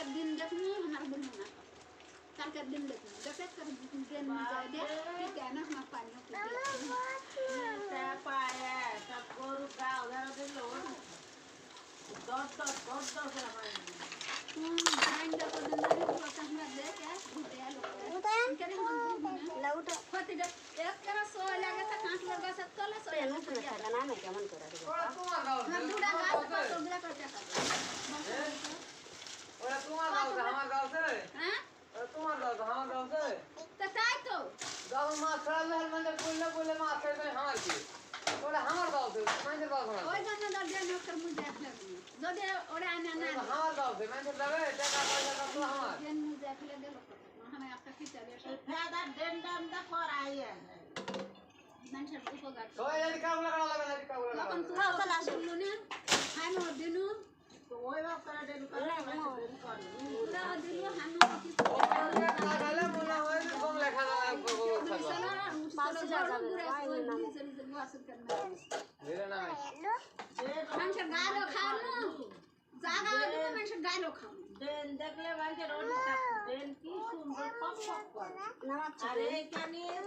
kardin def ñu xamar bu mëna tar kardin def def kar bu ñu gën ñu jade ci gëna ma fa ñu ci mama watu ta paye ta koru ka dara de lo dot dot dot dot fa ma Hmm, jangan dapat dengar itu T রে হ্যাঁ? তোমার গাও রে তা তাই তো। যখন মাছ ছাড়া মেল মানে বললে বললে মাছ খেতে আমার কি ওরা আমার গাও রে মানে গাও ওই জন্য দরজা নকর মুজে ফেলে যদি ওরা আনে না আমার গাও রে মানে দেবে টাকা পয়সা কত আমার দেন মুজে ফেলে গেল আমি একটা কি চাবি ফেদার ডেন ডাম দা করাই মানুষের উপকার। তখন তুই শুনলু না మంచి గాలో ఖాను జాగా మంచి గాలో ఖాను देन देख ले भाई के रोड तक देन की सुंदर पप पप पर अरे क्या नील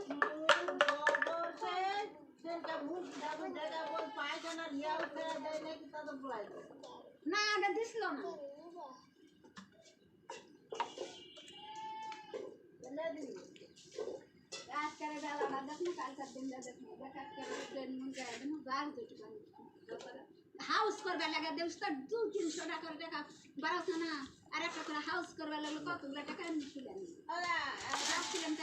गोबर से देन का मुँह दाबू देगा? बोल पाए का ना लिया उसके देने की तो बुलाए ना आगे दिस लो ना। चले दी হাউস করবার লাগা দেবস তো দু তিনশো টাকা করে টাকা বারোশো না। আর একটা করে হাউস করবার লাগল কতগুলো টাকা? আমি ছিলাম রাখছিলেন তাই